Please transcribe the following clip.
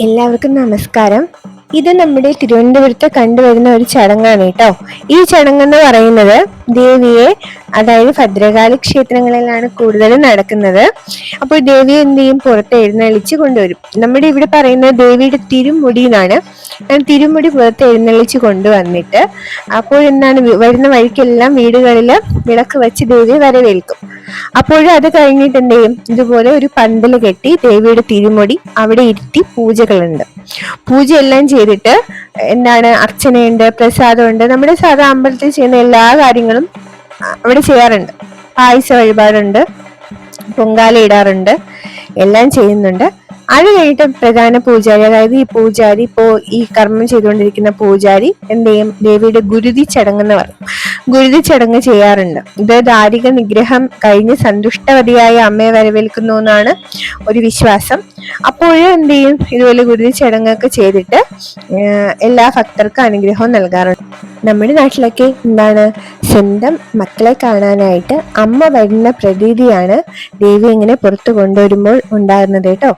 എല്ലാവർക്കും നമസ്കാരം. ഇത് നമ്മുടെ തിരുവനന്തപുരത്ത് കണ്ടുവരുന്ന ഒരു ചടങ്ങാണ് കേട്ടോ. ഈ ചടങ്ങെന്ന് പറയുന്നത് ദേവിയെ അതായത് ഭദ്രകാളി ക്ഷേത്രങ്ങളിലാണ് കൂടുതലും നടക്കുന്നത്. അപ്പോൾ ദേവിയെ എന്ത് ചെയ്യും? പുറത്ത് എഴുന്നള്ളിച്ച് കൊണ്ടുവരും. നമ്മുടെ ഇവിടെ പറയുന്നത് ദേവിയുടെ തിരുമുടി എന്നാണ്. തിരുമുടി പുറത്ത് എഴുന്നള്ളിച്ച് കൊണ്ടുവന്നിട്ട് എന്നാണ് വരുന്ന വഴിക്കെല്ലാം വീടുകളിൽ വിളക്ക് വെച്ച് ദേവിയെ വരവേൽക്കും. അപ്പോൾ അത് കഴിഞ്ഞിട്ട് എന്ത് ചെയ്യും? ഇതുപോലെ ഒരു പന്തൽ കെട്ടി ദേവിയുടെ തിരുമുടി അവിടെ ഇരുത്തി പൂജകളുണ്ട്. പൂജയെല്ലാം ചെയ്തിട്ട് എന്താണ് അർച്ചനയുണ്ട് പ്രസാദമുണ്ട്. നമ്മുടെ സാധാ അമ്പലത്തിൽ ചെയ്യുന്ന എല്ലാ കാര്യങ്ങളും അവിടെ ചെയ്യാറുണ്ട്. പായസ വഴിപാടുണ്ട് പൊങ്കാല ഇടാറുണ്ട് എല്ലാം ചെയ്യുന്നുണ്ട്. അത് കഴിഞ്ഞിട്ട് പ്രധാന പൂജാരി അതായത് ഈ പൂജാരി ഇപ്പോ ഈ കർമ്മം ചെയ്തുകൊണ്ടിരിക്കുന്ന പൂജാരി എന്ത് ചെയ്യും? ദേവിയുടെ ഗുരുതി ചടങ്ങ് എന്ന് പറയും. ഗുരുതി ചടങ്ങ് ചെയ്യാറുണ്ട്. ഇത് ദാരിക നിഗ്രഹം കഴിഞ്ഞ് സന്തുഷ്ടവതിയായ അമ്മയെ വരവേൽക്കുന്നു എന്നാണ് ഒരു വിശ്വാസം. അപ്പോഴും എന്ത് ചെയ്യും? ഇതുപോലെ ഗുരുതി ചടങ്ങൊക്കെ ചെയ്തിട്ട് എല്ലാ ഭക്തർക്കും അനുഗ്രഹവും നൽകാറുണ്ട്. നമ്മുടെ നാട്ടിലൊക്കെ എന്താണ്? സ്വന്തം മക്കളെ കാണാനായിട്ട് അമ്മ വരുന്ന പ്രതീതിയാണ് ദേവി ഇങ്ങനെ പുറത്തു കൊണ്ടുവരുമ്പോൾ ഉണ്ടാകുന്നത് കേട്ടോ.